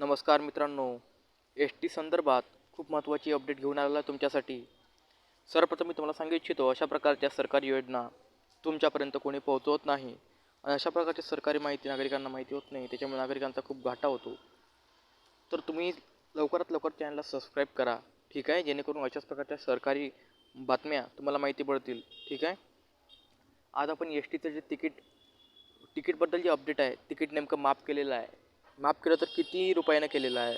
नमस्कार मित्रांनो S T संदर्भात खूप महत्त्वाची अपडेट घेऊन आलेला आहे तुमच्यासाठी. सर्वप्रथम मी तुम्हाला सांगू इच्छितो अशा प्रकारच्या सरकारी योजना तुमच्यापर्यंत कोणी पोहोचवत नाही आणि अशा प्रकारची सरकारी माहिती नागरिकांना माहिती होत नाही त्याच्यामुळे नागरिकांचा खूप घाटा होतो. तर तुम्ही लवकरात लवकर चॅनलला सबस्क्राईब करा ठीक आहे? जेणेकरून अशाच प्रकारच्या सरकारी बातम्या तुम्हाला माहिती पडतील ठीक आहे? आज आपण एस टीचं जे तिकीट तिकीटबद्दल जे अपडेट आहे तिकीट नेमकं माफ केलेलं आहे. माफ केलं तर किती रुपयानं केलेलं आहे.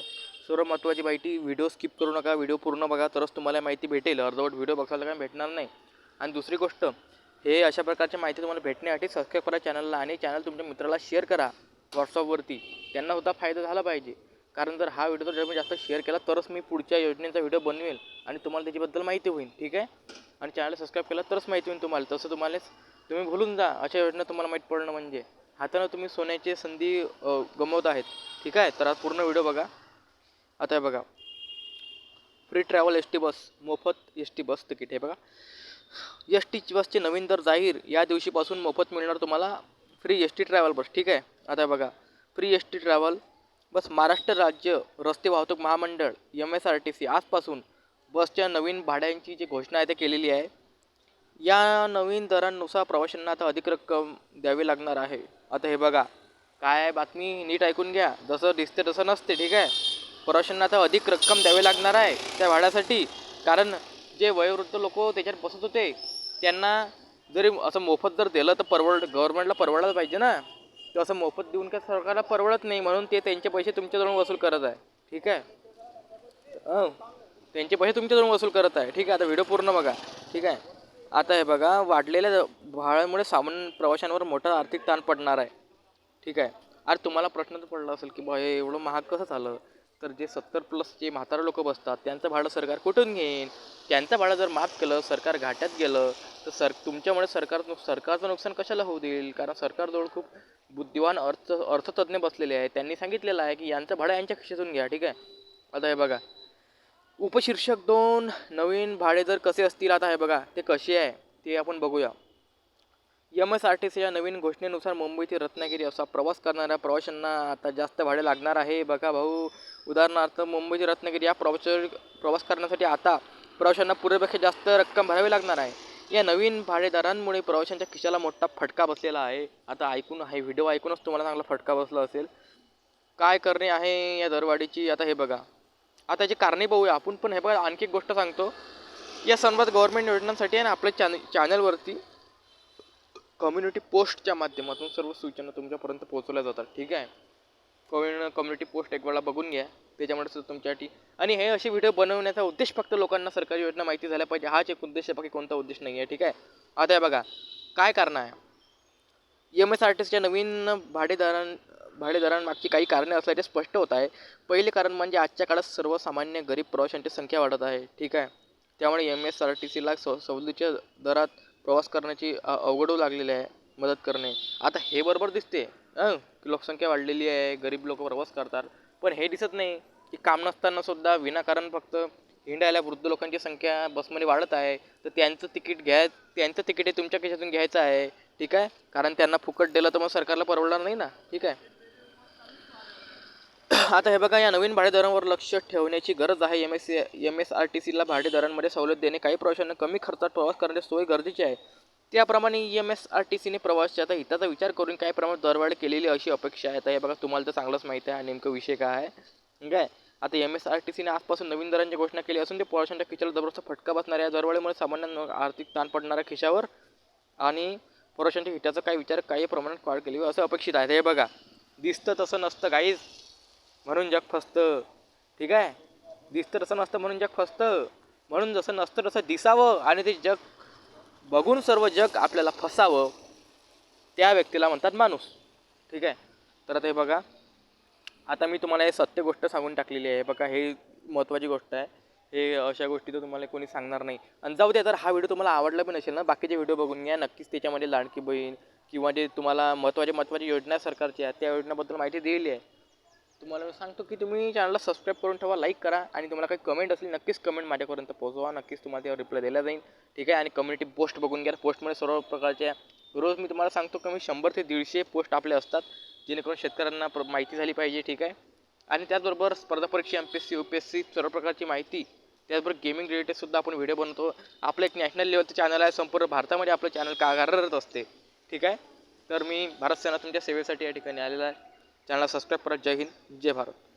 सर्व महत्त्वाची माहिती व्हिडिओ स्किप करू नका व्हिडिओ पूर्ण बघा तरच तुम्हाला माहिती भेटेल. अर्धवट व्हिडिओ बघायला काय भेटणार नाही. आणि दुसरी गोष्ट हे अशा प्रकारची माहिती तुम्हाला भेटण्यासाठी सबस्क्राईब करा चॅनलला आणि चॅनल तुमच्या मित्राला शेअर करा व्हॉट्सअपवरती त्यांना सुद्धा फायदा झाला पाहिजे. कारण जर हा व्हिडिओ जर मी जास्त शेअर केला तरच मी पुढच्या योजनेचा व्हिडिओ बनवेल आणि तुम्हाला त्याच्याबद्दल माहिती होईल. ठीक आहे? आणि चॅनल सबस्क्राईब केला तरच माहिती होईल तुम्हाला. तसं तुम्हाला तुम्ही भुलून जा. अशा योजना तुम्हाला माहीत पडणं म्हणजे. हातानं तुम्ही सोन्याची संधी गमवत आहेत. ठीक आहे? तर आज पूर्ण व्हिडिओ बघा. आता हे बघा. Free travel S T bus मोफत एस टी बस तिकीट हे बघा. एस टी बसचे नवीन दर जाहीर. या दिवशीपासून मोफत मिळणार तुम्हाला free S T travel bus ठीक आहे? आता बघा. Free S T travel bus Maharashtra राज्य रस्ते वाहतूक महामंडळ M S R T C आजपासून बसच्या नवीन भाड्यांची जी घोषणा आहे ते केलेली आहे. या नवीन दरांनुसार प्रवाशांना आता अधिक रक्कम द्यावी लागणार आहे. आता हे बघा काय बातमी नीट ऐकून घ्या. जसं दिसते तसं नसते ठीक आहे? प्रवाशांना आता अधिक रक्कम द्यावी लागणार आहे त्या भाड्यासाठी कारण जे वयोवृद्ध लोक त्याच्यात बसत होते त्यांना जरी असं मोफत जर दिलं तर परवड गव्हर्नमेंटला परवडायला पाहिजे ना. ते असं मोफत देऊन काय सरकारला परवडत नाही म्हणून ते त्यांचे पैसे तुमच्याजवळून वसूल करत आहे ठीक आहे? त्यांचे पैसे तुमच्याजवळून वसूल करत आहे ठीक आहे? आता व्हिडिओ पूर्ण बघा ठीक आहे? आता हे बघा वाढलेल्या भाड्यामुळे सामान्य प्रवाशांवर मोठा आर्थिक ताण पडणार आहे. ठीक आहे? अरे तुम्हाला प्रश्न तर पडला असेल की बा हे एवढं महाग कसं झालं? तर जे सत्तर प्लस जे म्हातारे लोक बसतात त्यांचं भाडं सरकार कुठून घेईन? त्यांचं भाडं जर माफ केलं सरकार घाट्यात गेलं तर सर तुमच्यामुळे सरकार सरकारचं नुकसान कशाला होऊ देईल? कारण सरकारजवळ खूप बुद्धिवान अर्थ अर्थतज्ज्ञ बसलेले आहे त्यांनी सांगितलेलं आहे की यांचं भाडं यांच्या खिशातून घ्या. ठीक आहे? आता हे बघा. उपशीर्षक दोन नवीन भाडेदर कसे असतील आता हे बघा ते कसे आहे ते आपण बघूया. एम एस आर टी सीच्या नवीन घोषणेनुसार मुंबई ते रत्नागिरी असा प्रवास करणाऱ्या प्रवाशांना आता जास्त भाडे लागणार आहे. बघा भाऊ उदाहरणार्थ मुंबई ते रत्नागिरी या प्रवास प्रवास करण्यासाठी आता प्रवाशांना पूर्वीपेक्षा जास्त रक्कम भरावी लागणार आहे. या नवीन भाडेदारांमुळे प्रवाशांच्या खिशाला मोठा फटका बसलेला आहे. आता ऐकून आहे व्हिडिओ ऐकूनच तुम्हाला चांगला फटका बसला असेल. काय करणे आहे या दरवाढीची? आता हे बघा. आता जे कारणे बघूया. आपण पण हे बघा आणखी एक गोष्ट सांगतो. या संदर्भात गव्हर्नमेंट योजनांसाठी आहे ना आपल्या चॅन चॅनलवरती कम्युनिटी पोस्टच्या माध्यमातून सर्व सूचना तुमच्यापर्यंत पोहोचवल्या जातात. ठीक आहे? कम्युन कम्युनिटी पोस्ट एक वेळा बघून घ्या. त्याच्यामुळे सुद्धा तुमच्यासाठी आणि हे असे व्हिडिओ बनवण्याचा उद्देश फक्त लोकांना सरकारी योजना माहिती झाल्या पाहिजे. हाच एक उद्देश आहे बाकी कोणता उद्देश नाही आहे. ठीक आहे? आता बघा काय कारण आहे? एम एस आर टी नवीन भाडेदारां भाडेदरांमागची काही कारणे असल्याचे स्पष्ट होत आहे. पहिले कारण म्हणजे आजच्या काळात सर्वसामान्य गरीब प्रवाशांची संख्या वाढत आहे. ठीक आहे? त्यामुळे एम एस आर टी सीला स सवलतीच्या दरात प्रवास करण्याची अवघडू अवघड होऊ लागलेली आहे मदत करणे. आता हे बरोबर दिसते. की लोकसंख्या वाढलेली आहे गरीब लोक प्रवास करतात. पण हे दिसत नाही की काम नसतानासुद्धा विनाकारण फक्त हिंडायला वृद्ध लोकांची संख्या बसमध्ये वाढत आहे. तर त्यांचं तिकीट घ्याय त्यांचं तिकीट हे तुमच्या खिशातून घ्यायचं आहे. ठीक आहे? कारण त्यांना फुकट दिलं तर मग सरकारला परवडणार नाही ना? ठीक आहे? आता हे बघा या नवीन भाडेदरांवर लक्ष ठेवण्याची गरज आहे. M S M S R T सीला भाडेदरांमध्ये सवलत देणे काही प्रवाशांना कमी खर्चात प्रवास करण्याची सोय गरजेची आहे. त्याप्रमाणे एम एस आर टी सीने प्रवाशाच्या हिताचा विचार करून काही प्रमाणात दरवाढ केलेली अशी अपेक्षा आहे. आता हे बघा तुम्हाला तर चांगलंच माहिती आहे नेमकं विषय काय आहे. काय आता एम एस आर टी सीने आजपासून नवीन दरांची घोषणा केली असून ते प्रवाशांच्या खिशाला जबरदस्त फटका बसणाऱ्या या दरवाढीमुळे सामान्य आर्थिक ताण पडणाऱ्या खिशावर आणि प्रवाशांच्या हिताचा काही विचार काही प्रमाणात वाढ केली असं अपेक्षित आहे. हे बघा दिसतं तसं नसतं काहीच म्हणून जग फसतं. ठीक आहे? दिसतं तसं नसतं म्हणून जग फसतं. म्हणून जसं नसतं तसं दिसावं आणि ते जग बघून सर्व जग आपल्याला फसावं. त्या व्यक्तीला म्हणतात माणूस. ठीक आहे? तर आता हे बघा. आता मी तुम्हाला हे सत्य गोष्ट सांगून टाकलेली आहे. बघा हे महत्त्वाची गोष्ट आहे. हे अशा गोष्टी तर तुम्हाला कोणी सांगणार नाही. आणि जाऊ दे तर हा व्हिडिओ तुम्हाला आवडला पण असेल ना बाकीचे व्हिडिओ बघून घ्या. नक्कीच त्याच्यामध्ये लाडकी बहीण किंवा जे तुम्हाला महत्त्वाच्या महत्त्वाच्या योजना सरकारच्या आहेत त्या योजनेबद्दल माहिती दिलेली आहे. तुम्हाला मी सांगतो की तुम्ही चॅनलला सबस्क्राईब करून ठेवा लाईक करा आणि तुम्हाला काही कमेंट असली नक्कीच कमेंट माझ्यापर्यंत पोहोचवा. नक्कीच तुम्हाला त्यावर रिप्लाय दिला जाईल. ठीक आहे? आणि कम्युनिटी पोस्ट बघून घ्या. पोस्टमध्ये सर्व प्रकारच्या रोज मी तुम्हाला सांगतो कमी शंभर ते दीडशे पोस्ट आपले असतात जेणेकरून शेतकऱ्यांना प्र माहिती झाली पाहिजे. ठीक आहे? आणि त्याचबरोबर स्पर्धा परीक्षा M P S C U P S C सर्व प्रकारची माहिती त्याचबरोबर गेमिंग रिलेटेडसुद्धा आपण व्हिडिओ बनवतो. आपलं एक नॅशनल लेवलचं चॅनल आहे. संपूर्ण भारतामध्ये आपलं चॅनल का कार्यरत असते. ठीक आहे? तर मी भारत सेना तुमच्या सेवेसाठी या ठिकाणी आलेला आहे. चॅनलला सबस्क्राईब करा. जय हिंद जय भारत.